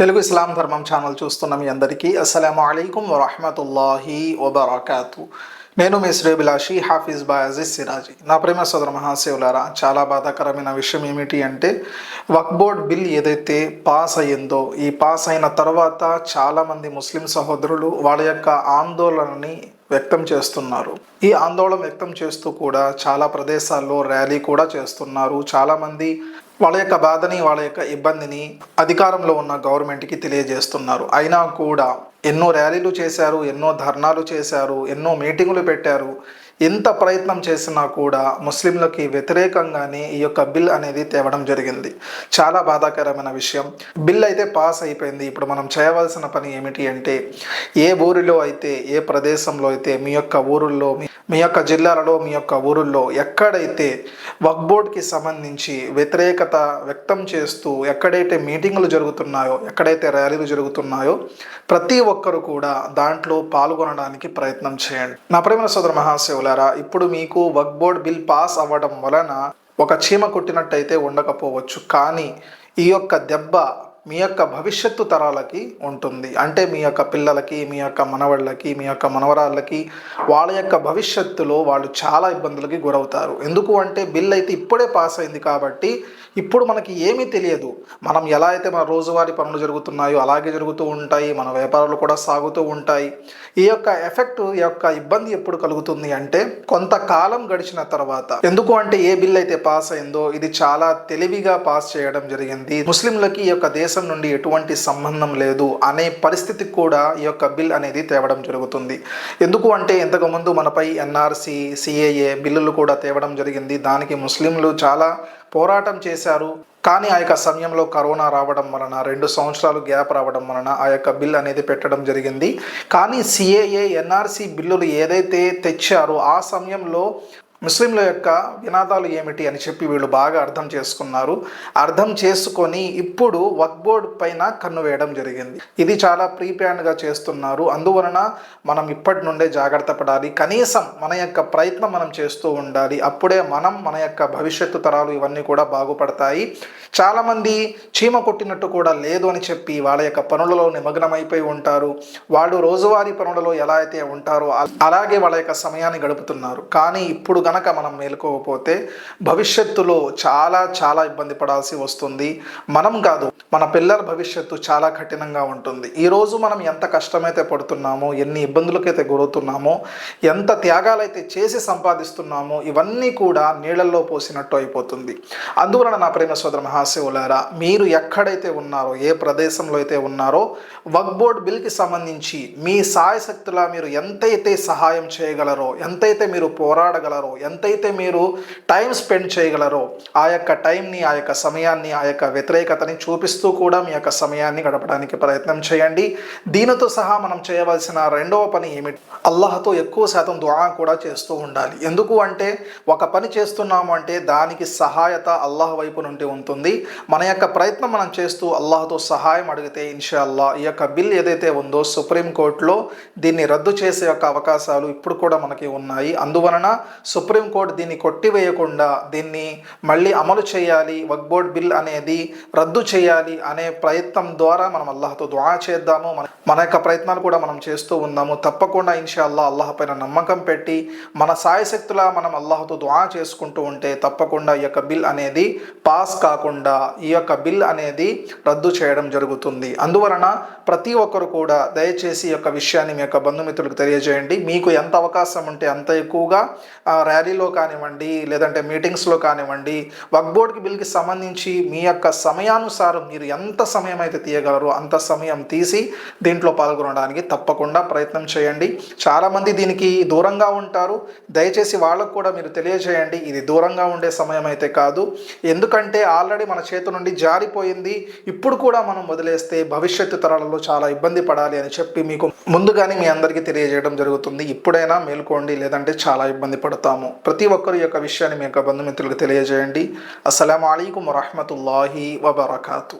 తెలుగు ఇస్లాం ధర్మం ఛానల్ చూస్తున్న మీ అందరికీ అస్సలం అయికం వరహమతుల్లాహి వబర్కాతు. నేను మీ శ్రేభిలాషి హాఫీజ్ బా సిరాజీ. నా ప్రేమ సోదర మహాశివులారా చాలా బాధాకరమైన విషయం ఏమిటి అంటే వక్ బోర్డ్ బిల్ ఏదైతే పాస్ అయ్యిందో ఈ పాస్ అయిన తర్వాత చాలామంది ముస్లిం సహోదరులు వాళ్ళ యొక్క ఆందోళనని వ్యక్తం చేస్తున్నారు. ఈ ఆందోళన వ్యక్తం చేస్తూ కూడా చాలా ప్రదేశాల్లో ర్యాలీ కూడా చేస్తున్నారు. చాలామంది వాళ్ళ యొక్క బాధని వాళ్ళ యొక్క ఇబ్బందిని అధికారంలో ఉన్న గవర్నమెంట్కి తెలియజేస్తున్నారు. అయినా కూడా ఎన్నో ర్యాలీలు చేశారు ఎన్నో ధర్నాలు చేశారు ఎన్నో మీటింగులు పెట్టారు. ఎంత ప్రయత్నం చేసినా కూడా ముస్లింలకి వ్యతిరేకంగానే ఈ యొక్క బిల్ అనేది తేవడం జరిగింది. చాలా బాధాకరమైన విషయం. బిల్ అయితే పాస్ అయిపోయింది. ఇప్పుడు మనం చేయవలసిన పని ఏమిటి అంటే ఏ ఊరిలో అయితే ఏ ప్రదేశంలో అయితే మీ యొక్క ఊరుల్లో మీ- యొక్క జిల్లాలలో మీ యొక్క ఊరుల్లో ఎక్కడైతే వక్ బోర్డ్కి సంబంధించి వ్యతిరేకత వ్యక్తం చేస్తూ ఎక్కడైతే మీటింగులు జరుగుతున్నాయో ఎక్కడైతే ర్యాలీలు జరుగుతున్నాయో ప్రతి ఒక్కరు కూడా దాంట్లో పాల్గొనడానికి ప్రయత్నం చేయండి. నా ప్రేమ సోదర మిత్రులారా ఇప్పుడు మీకు వక్ బోర్డ్ బిల్ పాస్ అవ్వడం వలన ఒక చీమ కొట్టినట్టయితే ఉండకపోవచ్చు. కానీ ఈ యొక్క దెబ్బ మీ యొక్క భవిష్యత్తు తరాలకి ఉంటుంది. అంటే మీ యొక్క పిల్లలకి మీ యొక్క మనవళ్ళకి మీ యొక్క మనవరాళ్ళకి వాళ్ళ యొక్క భవిష్యత్తులో వాళ్ళు చాలా ఇబ్బందులకి గురవుతారు. ఎందుకు అంటే బిల్ అయితే ఇప్పుడే పాస్ అయింది కాబట్టి ఇప్పుడు మనకి ఏమీ తెలియదు. మనం ఎలా అయితే మన రోజువారీ పనులు జరుగుతున్నాయో అలాగే జరుగుతూ ఉంటాయి. మన వ్యాపారాలు కూడా సాగుతూ ఉంటాయి. ఈ యొక్క ఎఫెక్ట్ ఈ యొక్క ఇబ్బంది ఎప్పుడు కలుగుతుంది అంటే కొంతకాలం గడిచిన తర్వాత. ఎందుకు అంటే ఏ బిల్ అయితే పాస్ అయిందో ఇది చాలా తెలివిగా పాస్ చేయడం జరిగింది. ముస్లింలకి ఈ యొక్క దేశం నుండి ఎటువంటి సంబంధం లేదు అనే పరిస్థితికి కూడా ఈ యొక్క బిల్ అనేది తేవడం జరుగుతుంది. ఎందుకు అంటే ఇంతకుముందు మనపై ఎన్ఆర్సి సిఏఏ బిల్లులు కూడా తేవడం జరిగింది. దానికి ముస్లింలు చాలా పోరాటం చేశారు. కానీ ఆ యొక్క సమయంలో కరోనా రావడం వలన రెండు సంవత్సరాలు గ్యాప్ రావడం వలన ఆ యొక్క బిల్ అనేది పెట్టడం జరిగింది. కానీ సిఏఏ ఎన్ఆర్సి బిల్లులు ఏదైతే తెచ్చారో ఆ సమయంలో ముస్లింల యొక్క వినాదాలు ఏమిటి అని చెప్పి వీళ్ళు బాగా అర్థం చేసుకున్నారు. అర్థం చేసుకొని ఇప్పుడు వక్ బోర్డ్ పైన కన్ను వేయడం జరిగింది. ఇది చాలా ప్రీప్లాన్గా చేస్తున్నారు. అందువలన మనం ఇప్పటి నుండే జాగ్రత్త పడాలి. కనీసం మన యొక్క ప్రయత్నం మనం చేస్తూ ఉండాలి. అప్పుడే మనం మన యొక్క భవిష్యత్తు తరాలు ఇవన్నీ కూడా బాగుపడతాయి. చాలామంది చీమ కొట్టినట్టు కూడా లేదు అని చెప్పి వాళ్ళ యొక్క పనులలో నిమగ్నమైపోయి ఉంటారు. వాళ్ళు రోజువారీ పనులలో ఎలా అయితే ఉంటారో అలాగే వాళ్ళ యొక్క సమయాన్ని గడుపుతున్నారు. కానీ ఇప్పుడు గనక మనం మేలుకోకపోతే భవిష్యత్తులో చాలా చాలా ఇబ్బంది పడాల్సి వస్తుంది. మనం కాదు మన పిల్లల భవిష్యత్తు చాలా కఠినంగా ఉంటుంది. ఈరోజు మనం ఎంత కష్టమైతే పడుతున్నామో ఎన్ని ఇబ్బందులకైతే గురవుతున్నామో ఎంత త్యాగాలైతే చేసి సంపాదిస్తున్నామో ఇవన్నీ కూడా నీళ్ళల్లో పోసినట్టు అయిపోతుంది. అందువలన నా ప్రేమ సోదర మహాశివులారా మీరు ఎక్కడైతే ఉన్నారో ఏ ప్రదేశంలో అయితే ఉన్నారో వక్ బోర్డ్ బిల్కి సంబంధించి మీ సాయశక్తులా మీరు ఎంతైతే సహాయం చేయగలరో ఎంతైతే మీరు పోరాడగలరో ఎంతైతే మీరు టైం స్పెండ్ చేయగలరో ఆ యొక్క టైంని ఆ యొక్క సమయాన్ని ఆ యొక్క వ్యతిరేకతని చూపిస్తూ కూడా మీ యొక్క సమయాన్ని గడపడానికి ప్రయత్నం చేయండి. దీనితో సహా మనం చేయవలసిన రెండవ పని ఏమిటి? అల్లాహతో ఎక్కువ శాతం దుఆ కూడా చేస్తూ ఉండాలి. ఎందుకు అంటే ఒక పని చేస్తున్నాము అంటే దానికి సహాయత అల్లాహ్ వైపు నుండి ఉంటుంది. మన యొక్క ప్రయత్నం మనం చేస్తూ అల్లాహతో సహాయం అడిగితే ఇన్షాల్లా ఈ యొక్క బిల్ ఏదైతే ఉందో సుప్రీంకోర్టులో దీన్ని రద్దు చేసే యొక్క అవకాశాలు ఇప్పుడు కూడా మనకి ఉన్నాయి. అందువలన సుప్రీంకోర్టు దీన్ని కొట్టివేయకుండా దీన్ని మళ్ళీ అమలు చేయాలి వక్బోర్డ్ బిల్ అనేది రద్దు చేయాలి అనే ప్రయత్నం ద్వారా మనం అల్లాహతో దువా చేద్దాము. మన మన యొక్క ప్రయత్నాలు కూడా మనం చేస్తూ ఉన్నాము. తప్పకుండా ఇన్షాల్లా అల్లాహ పైన నమ్మకం పెట్టి మన సాయశక్తులా మనం అల్లాహతో దువా చేసుకుంటూ ఉంటే తప్పకుండా ఈ యొక్క బిల్ అనేది పాస్ కాకుండా ఈ యొక్క బిల్ అనేది రద్దు చేయడం జరుగుతుంది. అందువలన ప్రతి ఒక్కరు కూడా దయచేసి ఈ యొక్క విషయాన్ని మీ యొక్క బంధుమిత్రులకు తెలియజేయండి. మీకు ఎంత అవకాశం ఉంటే అంత ఎక్కువగా ర్యాలీలో కానివ్వండి లేదంటే మీటింగ్స్లో కానివ్వండి వక్బోర్డ్కి బిల్కి సంబంధించి మీ యొక్క సమయానుసారం మీరు ఎంత సమయం అయితే తీయగలరో అంత సమయం తీసి దీంట్లో పాల్గొనడానికి తప్పకుండా ప్రయత్నం చేయండి. చాలామంది దీనికి దూరంగా ఉంటారు. దయచేసి వాళ్ళకు కూడా మీరు తెలియజేయండి ఇది దూరంగా ఉండే సమయం అయితే కాదు. ఎందుకంటే ఆల్రెడీ మన చేతి నుండి జారిపోయింది. ఇప్పుడు కూడా మనం వదిలేస్తే భవిష్యత్తు తరాలలో చాలా ఇబ్బంది పడాలి అని చెప్పి మీకు ముందుగానే మీ అందరికీ తెలియజేయడం జరుగుతుంది. ఇప్పుడైనా మేల్కోండి లేదంటే చాలా ఇబ్బంది పడతాము. ప్రతి ఒక్కరు యొక్క విషయాన్ని మీ యొక్క బంధుమిత్రులకు తెలియజేయండి. అస్సలం అయికం వరహమతుల్లాహి వబర్కాతు.